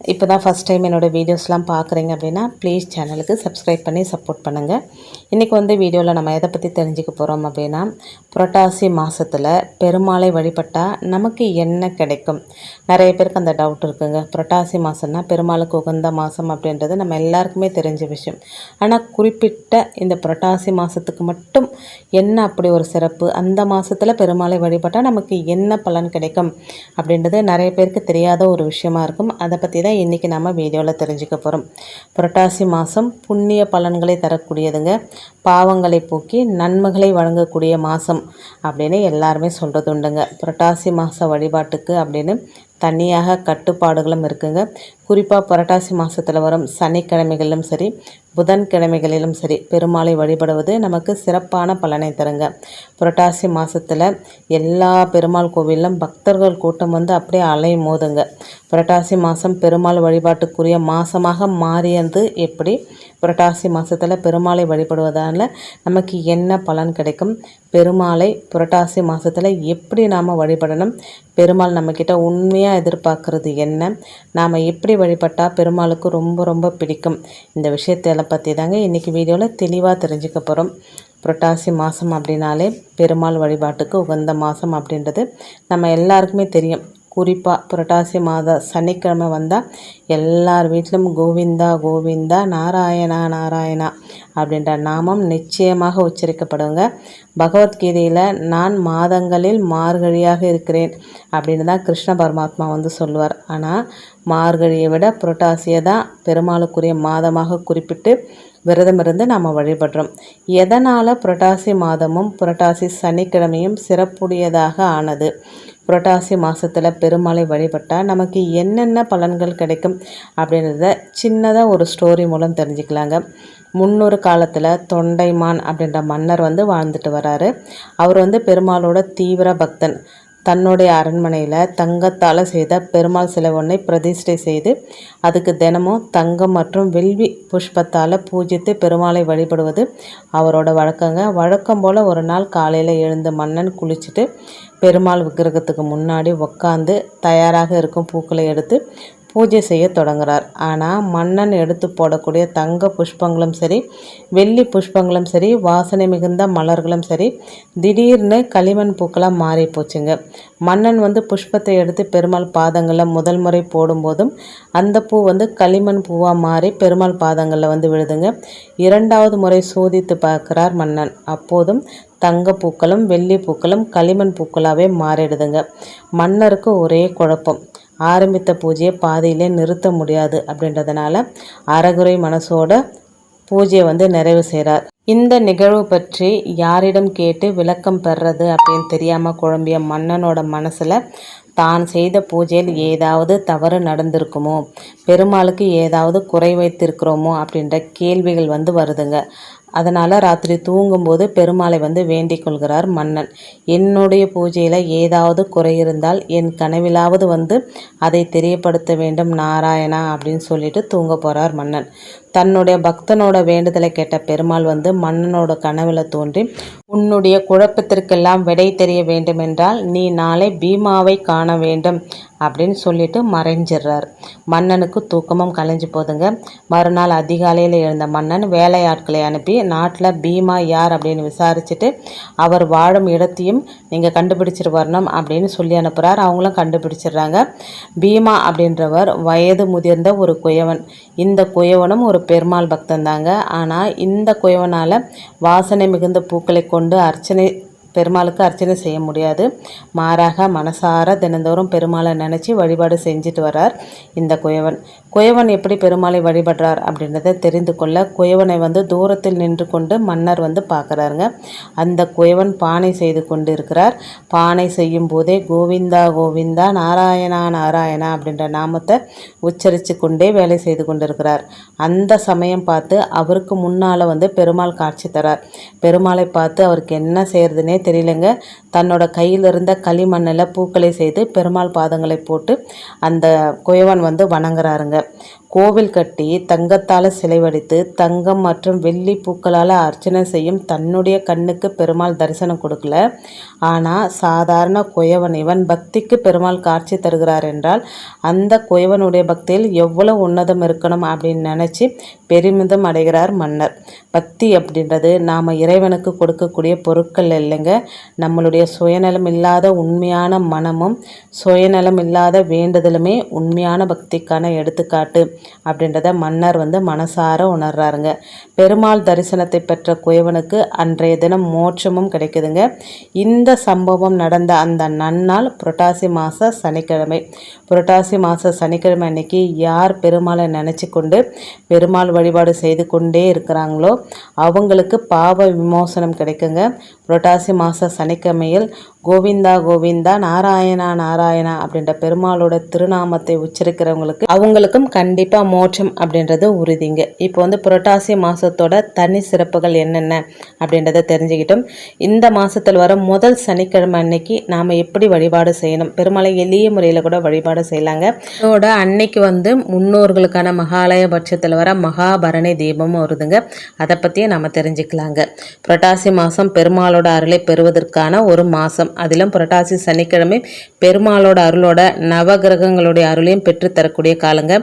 இப்போ தான் first time என்னோடய வீடியோஸ்லாம் பார்க்குறீங்க அப்படின்னா ப்ளீஸ் சேனலுக்கு சப்ஸ்கிரைப் பண்ணி சப்போர்ட் பண்ணுங்கள் இன்றைக்கி வந்து வீடியோவில் நம்ம எதை பற்றி தெரிஞ்சுக்க போகிறோம் அப்படின்னா புரட்டாசி மாதத்தில் பெருமாளை வழிபட்டால் நமக்கு என்ன கிடைக்கும்? நிறைய பேருக்கு அந்த டவுட் இருக்குங்க. புரட்டாசி மாதம்னா பெருமாளுக்கு உகந்த மாதம் அப்படின்றது நம்ம எல்லாருக்குமே தெரிஞ்ச விஷயம். ஆனால் குறிப்பிட்ட இந்த புரட்டாசி மாதத்துக்கு மட்டும் என்ன அப்படி ஒரு சிறப்பு? அந்த மாதத்தில் பெருமாளை வழிபட்டால் நமக்கு என்ன பலன் கிடைக்கும்? அப்படின்றது நிறைய பேருக்கு தெரியாத ஒரு விஷயமா இருக்கும். அதை பற்றி தான் இன்றைக்கி நம்ம வீடியோவில் தெரிஞ்சுக்க போகிறோம் புரட்டாசி மாதம் புண்ணிய பலன்களை தரக்கூடியதுங்க. பாவங்களை போக்கி நன்மைகளை வழங்கக்கூடிய மாதம் அப்படின்னு எல்லாருமே சொல்கிறது உண்டுங்க. புரட்டாசி மாத வழிபாட்டுக்கு அப்படின்னு தனியாக கட்டுப்பாடுகளும் இருக்குங்க. குறிப்பாக புரட்டாசி மாதத்தில் வரும் சனிக்கிழமைகளிலும் சரி புதன்கிழமைகளிலும் சரி பெருமாளை வழிபடுவது நமக்கு சிறப்பான பலனை தருங்க. புரட்டாசி மாதத்தில் எல்லா பெருமாள் கோவிலும் பக்தர்கள் கூட்டம் வந்து அப்படியே அலை மோதுங்க புரட்டாசி மாதம் பெருமாள் வழிபாட்டுக்குரிய மாதமாக மாறியது எப்படி? புரட்டாசி மாதத்தில் பெருமாளை வழிபடுவதால் நமக்கு என்ன பலன் கிடைக்கும்? பெருமாளை புரட்டாசி மாதத்தில் எப்படி நாம் வழிபடணும்? பெருமாள் நம்மக்கிட்ட உண்மையாக எதிர்பார்க்குறது என்ன? நாம் எப்படி வழிபட்டால் பெருமாளுக்கு ரொம்ப ரொம்ப பிடிக்கும்? இந்த விஷயத்தை பற்றி தாங்க இன்றைக்கி வீடியோவில் தெளிவாக தெரிஞ்சுக்க போகிறோம் புரட்டாசி மாதம் அப்படின்னாலே பெருமாள் வழிபாட்டுக்கு உகந்த மாதம் அப்படின்றது நம்ம எல்லாருக்குமே தெரியும். குறிப்பாக புரட்டாசி மாத சனிக்கிழமை வந்தால் எல்லார் வீட்டிலும் கோவிந்தா கோவிந்தா நாராயணா நாராயணா அப்படின்ற நாமம் நிச்சயமாக உச்சரிக்கப்படுங்க. பகவத்கீதையில் நான் மாதங்களில் மார்கழியாக இருக்கிறேன் அப்படின்னு தான் கிருஷ்ண பரமாத்மா வந்து சொல்லுவார். ஆனால் மார்கழியை விட புரட்டாசியை தான் பெருமாளுக்குரிய மாதமாக குறிப்பிட்டு விரதம் இருந்து நாம் வழிபடுறோம். எதனால் புரட்டாசி மாதமும் புரட்டாசி சனிக்கிழமையும் சிறப்புடையதாக ஆனது? புரட்டாசி மாதத்தில் பெருமாளை வழிபட்டால் நமக்கு என்னென்ன பலன்கள் கிடைக்கும் அப்படின்றத சின்னதாக ஒரு ஸ்டோரி மூலம் தெரிஞ்சுக்கலாங்க. முன்னொரு காலத்தில் தொண்டைமான் அப்படின்ற மன்னர் வந்து வாழ்ந்துட்டு வராரு. அவர் வந்து பெருமாளோட தீவிர பக்தன். தன்னுடைய அரண்மனையில் தங்கத்தால் செய்த பெருமாள் சிலை ஒன்றை பிரதிஷ்டை செய்து அதுக்கு தினமும் தங்கம் மற்றும் வெல்வி புஷ்பத்தால் பூஜித்து பெருமாளை வழிபடுவது அவரோட வழக்கங்க. வழக்கம் போல் ஒரு நாள் காலையில் எழுந்த மன்னன் குளிச்சுட்டு பெருமாள் விக்கிரகத்துக்கு முன்னாடி உக்காந்து தயாராக இருக்கும் பூக்களை எடுத்து பூஜை செய்ய தொடங்குறார். ஆனால் மன்னன் எடுத்து போடக்கூடிய தங்க புஷ்பங்களும் சரி வெள்ளி புஷ்பங்களும் சரி வாசனை மிகுந்த மலர்களும் சரி திடீர்னு களிமண் பூக்களாக மாறி போச்சுங்க. மன்னன் வந்து புஷ்பத்தை எடுத்து பெருமாள் பாதங்களில் முதல் முறை போடும்போதும் அந்த பூ வந்து களிமண் பூவாக மாறி பெருமாள் பாதங்களில் வந்து விழுதுங்க. இரண்டாவது முறை சோதித்து பார்க்கிறார் மன்னன். அப்போதும் தங்க பூக்களும் வெள்ளி பூக்களும் களிமண் பூக்களாகவே மாறிடுதுங்க. மன்னருக்கு ஒரே குழப்பம். ஆரம்பித்த பூஜையை பாதியிலே நிறுத்த முடியாது அப்படின்றதுனால அறகுறை மனசோட பூஜையை வந்து நிறைவு செய்கிறார் இந்த நிகழ்வு பற்றி யாரிடம் கேட்டு விளக்கம் பெறது அப்படின்னு தெரியாமல் குழம்பிய மன்னனோட மனசில் தான் செய்த பூஜையில் ஏதாவது தவறு நடந்திருக்குமோ? பெருமாளுக்கு ஏதாவது குறை வைத்திருக்கிறோமோ? அப்படின்ற கேள்விகள் வந்து வருதுங்க. அதனால் ராத்திரி தூங்கும்போது பெருமாளை வந்து வேண்டிக் கொள்கிறார் மன்னன். என்னுடைய பூஜையில் ஏதாவது குறை இருந்தால் என் கனவிலாவது வந்து அதை தெரியப்படுத்த வேண்டும் நாராயணா அப்படின்னு சொல்லிட்டு தூங்க போகிறார் மன்னன். தன்னுடைய பக்தனோட வேண்டுதலை கேட்ட பெருமாள் வந்து மன்னனோட கனவில் தோன்றி உன்னுடைய குழப்பத்திற்கெல்லாம் விடை தெரிய வேண்டுமென்றால் நீ நாளை பீமாவை காண வேண்டும் அப்படின்னு சொல்லிட்டு மறைஞ்சிடுறார் மன்னனுக்கு தூக்கமும் கலைஞ்சு போதுங்க. மறுநாள் அதிகாலையில் எழுந்த மன்னன் வேலையாட்களை அனுப்பி நாட்டில் பீமா யார்? அப்படின்னு விசாரிச்சுட்டு அவர் வாழும் இடத்தையும் நீங்கள் கண்டுபிடிச்சிட்டு வரணும் அப்படின்னு சொல்லி அனுப்புகிறார் அவங்களும் கண்டுபிடிச்சிடுறாங்க பீமா அப்படின்றவர் வயது முதிர்ந்த ஒரு குயவன். இந்த குயவனும் ஒரு பெருமாள் பக்தன் தாங்க. ஆனால் இந்த குயவனால் வாசனை மிகுந்த பூக்களை கொண்டு அர்ச்சனை பெருமாளுக்கு அர்ச்சனை செய்ய முடியாது. மாறாக மனசார தினந்தோறும் பெருமாளை நினச்சி வழிபாடு செஞ்சுட்டு வரார் இந்த குயவன். குயவன் எப்படி பெருமாளை வழிபடுறார் அப்படின்றத தெரிந்து கொள்ள குயவனை வந்து தூரத்தில் நின்று கொண்டு மன்னர் வந்து பார்க்குறாருங்க. அந்த குயவன் பானை செய்து கொண்டு இருக்கிறார் பானை செய்யும் போதே கோவிந்தா கோவிந்தா நாராயணா நாராயணா அப்படின்ற நாமத்தை உச்சரித்து கொண்டே வேலை செய்து கொண்டிருக்கிறார். அந்த சமயம் பார்த்து அவருக்கு முன்னால் வந்து பெருமாள் காட்சி தரார். பெருமாளை பார்த்து அவருக்கு என்ன செய்கிறதுனே தெரியலங்க. தன்னோட கையில் இருந்த களிமண்ணில் பூக்களை செய்து பெருமாள் பாதங்களை போட்டு அந்த குயவன் வந்து வணங்குறாருங்க. கோவில் கட்டி தங்கத்தால் சிலை வடித்து தங்கம் மற்றும் வெள்ளி பூக்களால் அர்ச்சனை செய்யும் தன்னுடைய கண்ணுக்கு பெருமாள் தரிசனம் கொடுக்கல. ஆனால் சாதாரண குயவன் இவன் பக்திக்கு பெருமாள் காட்சி தருகிறார் என்றால் அந்த குயவனுடைய பக்தியில் எவ்வளவு உன்னதம் இருக்கணும் அப்படின்னு நினச்சி பெருமிதம் அடைகிறார் மன்னர். பக்தி அப்படின்றது நாம் இறைவனுக்கு கொடுக்கக்கூடிய பொருட்கள் இல்லைங்க. நம்மளுடைய சுயநலம் இல்லாத உண்மையான மனமும் சுயநலம் இல்லாத வேண்டுதலுமே உண்மையான பக்திக்கான எடுத்துக்காட்டு. அப்படின்றத மன்னர் வந்து மனசார உணர்றாருங்க. பெருமாள் தரிசனத்தை பெற்ற குயவனுக்கு அன்றைய தினம் மோட்சமும் கிடைக்குதுங்க. இந்த சம்பவம் நடந்த அந்த நன்னாள் புரட்டாசி மாத சனிக்கிழமை. புரட்டாசி மாத சனிக்கிழமை அன்னைக்கு யார் பெருமாளை நினச்சி கொண்டு பெருமாள் வழிபாடு செய்து கொண்டே இருக்கிறாங்களோ அவங்களுக்கு பாவ விமோசனம் கிடைக்குங்க. புரட்டாசி மாத சனிக்கிழமையில் கோவிந்தா கோவிந்தா நாராயணா நாராயணா அப்படின்ற பெருமாளோட திருநாமத்தை உச்சரிக்கிறவங்களுக்கு அவங்களுக்கும் கண்டிப்பாக மோட்சம் அப்படின்றது உறுதிங்க. இப்போ வந்து புரட்டாசி மாதத்தோட தனி சிறப்புகள் என்னென்ன அப்படின்றத தெரிஞ்சுக்கிட்டோம். இந்த மாதத்தில் வர முதல் சனிக்கிழமை அன்னைக்கு நாம் எப்படி வழிபாடு செய்யணும்? பெருமாளை எளிய முறையில் கூட வழிபாடு செய்யலாங்க. அதோட அன்னைக்கு வந்து முன்னோர்களுக்கான மகாலய பட்சத்தில் வர மகாபரணி தீபமும் வருதுங்க. அதை பற்றியும் நம்ம தெரிஞ்சுக்கலாங்க. புரட்டாசி மாதம் பெருமாளோட அருளை பெறுவதற்கான ஒரு மாதம் அதிலும் புரட்டாசி சனிக்கிழமை பெருமாளோட அருளோட நவகிரகங்களுடைய அருளையும் பெற்றுத்தரக்கூடிய காலங்க.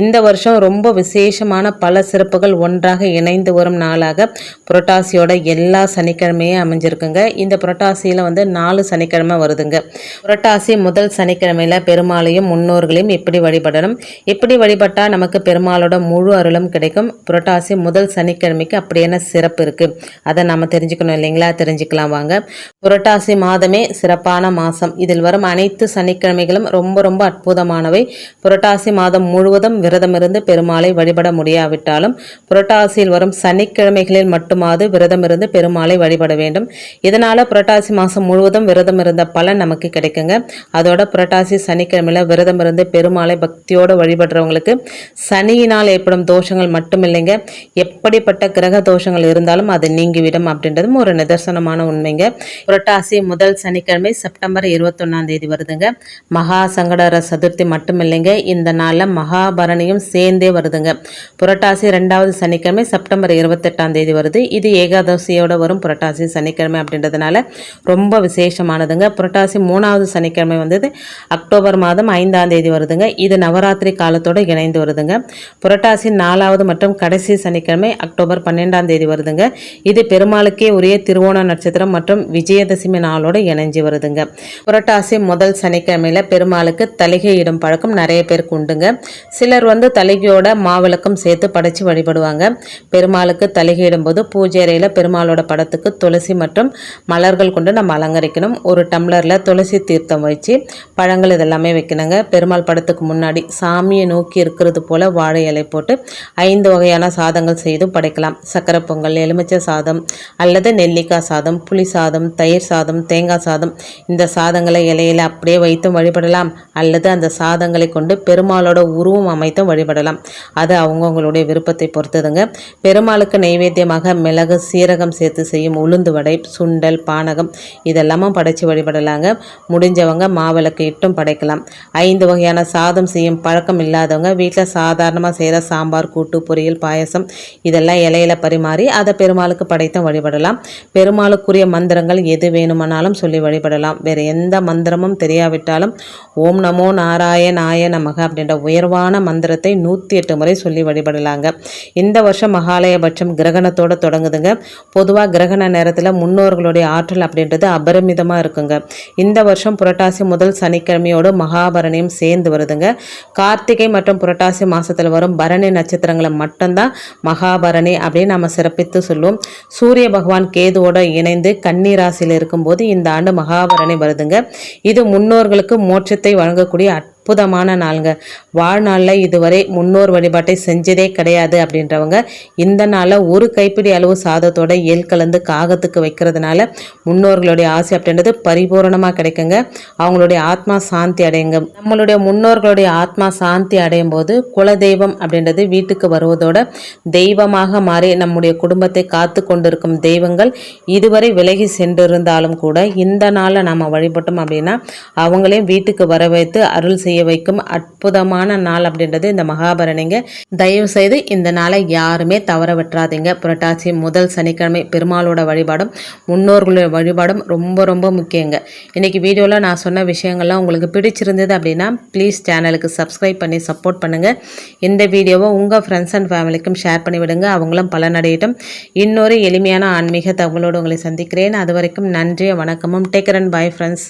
இந்த வருஷம் ரொம்ப விசேஷமான பல சிறப்புகள் ஒன்றாக இணைந்து வரும் நாளாக புரட்டாசியோட எல்லா சனிக்கிழமையும் அமைஞ்சிருக்குங்க. இந்த புரட்டாசியில் வந்து நாலு சனிக்கிழமை வருதுங்க. புரட்டாசி முதல் சனிக்கிழமையில் பெருமாளையும் முன்னோர்களையும் எப்படி வழிபடணும்? எப்படி வழிபட்டால் நமக்கு பெருமாளோட முழு அருளும் கிடைக்கும்? புரட்டாசி முதல் சனிக்கிழமைக்கு அப்படி என்ன சிறப்பு இருக்குது அதை நம்ம தெரிஞ்சுக்கணும் இல்லைங்களா? தெரிஞ்சுக்கலாம் வாங்க. புரட்டாசி மாதமே சிறப்பான மாதம் இதில் வரும் அனைத்து சனிக்கிழமைகளும் ரொம்ப ரொம்ப அற்புதமானவை. புரட்டாசி மாதம் முழுவதும் விரதமிருந்து பெருமாளை வழிபட முடியாவிட்டாலும் புரட்டாசியில் வரும் சனிக்கிழமைகளில் மட்டுமாவது விரதமிருந்து பெருமாளை வழிபட வேண்டும். இதனால் புரட்டாசி மாதம் முழுவதும் விரதம் இருந்த பலன் நமக்கு கிடைக்குங்க. அதோட புரட்டாசி சனிக்கிழமையில் விரதம் இருந்து பெருமாளை பக்தியோடு வழிபடுறவங்களுக்கு சனியினால் ஏற்படும் தோஷங்கள் மட்டும் இல்லைங்க எப்படிப்பட்ட கிரக தோஷங்கள் இருந்தாலும் அது நீங்கிவிடும் அப்படின்றதும் ஒரு நிதர்சனமான உண்மைங்க. புரட்டாசி முதல் சனிக்கிழமை செப்டம்பர் இருபத்தொன்னாம் தேதி வருதுங்க. மகா சங்கடர சதுர்த்தி மட்டும் இல்லைங்க இந்த நாளில் மகாபரணியும் சேர்ந்தே வருதுங்க. புரட்டாசி ரெண்டாவது சனிக்கிழமை செப்டம்பர் இருபத்தெட்டாம் தேதி வருது. இது ஏகாதசியோட வரும் புரட்டாசி சனிக்கிழமை அப்படின்றதுனால ரொம்ப விசேஷமானதுங்க. புரட்டாசி மூணாவது சனிக்கிழமை வந்தது. அக்டோபர் மாதம் ஐந்தாம் தேதி வருதுங்க. இது நவராத்திரி காலத்தோடு இணைந்து வருதுங்க. புரட்டாசி நாலாவது மற்றும் கடைசி சனிக்கிழமை அக்டோபர் பன்னெண்டாம் தேதி வருதுங்க. இது பெருமாளுக்கே உரிய திருவோண நட்சத்திரம் மற்றும் விஜயதசமி நாளோடு இணைஞ்சு வருதுங்க. புரட்டாசி முதல் சனிக்கிழமையில் பெருமாளுக்கு தலிகையிடும் பழக்கம் நிறைய பேருக்கு உண்டுங்க. சிலர் வந்து தலைகையோட மாவிளக்கம் சேர்த்து படைச்சு வழிபடுவாங்க. பெருமாளுக்கு தலைகையிடும்போது பூஜை அறையில் பெருமாளோட படத்துக்கு துளசி மற்றும் மலர்கள் கொண்டு நம்ம அலங்கரிக்கணும். ஒரு டம்ளரில் துளசி தீர்த்தம் வச்சு பழங்கள் இதெல்லாமே வைக்கணுங்க. பெருமாள் படத்துக்கு முன்னாடி சாமியை நோக்கி இருக்கிறது போல வாழை இலை போட்டு ஐந்து வகையான சாதங்கள் செய்தும் படைக்கலாம். சக்கரை பொங்கல் எலுமிச்சை சாதம் அல்லது நெல்லிக்காய் சாதம் புளி சாதம் தயிர் சாதம் தேங்காய் சாதம். இந்த சாதங்களை இலையில் அப்படியே வைத்தும் வழிபடலாம். அல்லது அந்த சாதங்களை கொண்டு பெருமாளோட உருவம் அமைத்தும் வழிபடலாம். அது அவங்கவுங்களுடைய விருப்பத்தை பொறுத்ததுங்க. பெருமாளுக்கு நைவேத்தியமாக மிளகு சீரகம் சேர்த்து செய்யும் உளுந்து வடை சுண்டல் பானகம் இதெல்லாமும் படைச்சு வழிபடலாங்க. முடிஞ்சவங்க மாவிளக்கு இட்டும் படைக்கலாம். ஐந்து வகையான சாதம் செய்யும் பழக்கம் இல்லாதவங்க வீட்டில் சாதாரணமாக செய்கிற சாம்பார் கூட்டு பொரியல் பாயசம் இதெல்லாம் இலையில பரிமாறி அதை பெருமாளுக்கு படைத்தும் வழிபடலாம். பெருமாளுக்குரிய மந்திரங்கள் எது வேணுமானாலும் சொல்லி வழிபடலாம். வேறு எந்த மந்திரமும் தெரியாவிட்டாலும் ஓம் நமோ நாராயணாய நமக அப்படின்ற உயர்வான மந்திரத்தை நூற்றி எட்டு முறை சொல்லி வழிபடலாங்க. இந்த வருஷம் மகாலயபட்சம் கிரகணத்தோட தொடங்குதுங்க. பொதுவாக கிரகண நேரத்தில் முன்னோர்களுடைய ஆற்றல் அப்படின்றது அபரிமிதமாக இருக்குங்க. இந்த வருஷம் புரட்டாசி முதல் சனிக்கிழமையோடு மகாபரணியும் சேர்ந்து வருதுங்க. கார்த்திகை மற்றும் புரட்டாசி மாதத்தில் வரும் பரணி நட்சத்திரங்களை மட்டும்தான் மகாபரணி அப்படின்னு நம்ம சிறப்பித்து சொல்லுவோம். சூரிய பகவான் கேதுவோடு இணைந்து கன்னி ராசியில் இருக்கும்போது இந்த ஆண்டு மகாபரணி வருதுங்க. இது முன்னோர்களுக்கு மோட்சத்தை வழங்கக்கூடிய அற்புதமான நாளுங்க. வாழ்நாளில் இதுவரை முன்னோர் வழிபாட்டை செஞ்சதே கிடையாது அப்படின்றவங்க இந்த நாளில் ஒரு கைப்பிடி அளவு சாதத்தோட எல் கலந்து காகத்துக்கு வைக்கிறதுனால முன்னோர்களுடைய ஆசை அப்படின்றது பரிபூரணமாக கிடைக்குங்க. அவங்களுடைய ஆத்மா சாந்தி அடையுங்க. நம்மளுடைய முன்னோர்களுடைய ஆத்மா சாந்தி அடையும் போது குலதெய்வம் அப்படின்றது வீட்டுக்கு வருவதோட தெய்வமாக மாறி நம்முடைய குடும்பத்தை காத்து கொண்டிருக்கும் தெய்வங்கள் இதுவரை விலகி சென்றிருந்தாலும் கூட இந்த நாளில் நாம் வழிபட்டோம் அப்படின்னா அவங்களையும் வீட்டுக்கு வர வைத்து அருள் செய்ய செய்ய வைக்கும் அற்புதமான நாள் அப்படின்றது இந்த மகாபரணிங்க. தயவு செய்து இந்த நாளை யாருமே தவற விட்டுறாதீங்க புரட்டாசி முதல் சனிக்கிழமை பெருமாளோட வழிபாடும் முன்னோர்களோட வழிபாடும் ரொம்ப ரொம்ப முக்கியங்க. இன்னைக்கு வீடியோவில் நான் சொன்ன விஷயங்கள்லாம் உங்களுக்கு பிடிச்சிருந்தது அப்படின்னா ப்ளீஸ் சேனலுக்கு சப்ஸ்கிரைப் பண்ணி சப்போர்ட் பண்ணுங்கள் இந்த வீடியோவை உங்கள் ஃப்ரெண்ட்ஸ் அண்ட் ஃபேமிலிக்கும் ஷேர் பண்ணி விடுங்க. அவங்களும் பலனடையட்டும். இன்னொரு எளிமையான ஆன்மீக தகவலோடு உங்களை சந்திக்கிறேன். அது வரைக்கும் நன்றி வணக்கமும். Taker and bye friends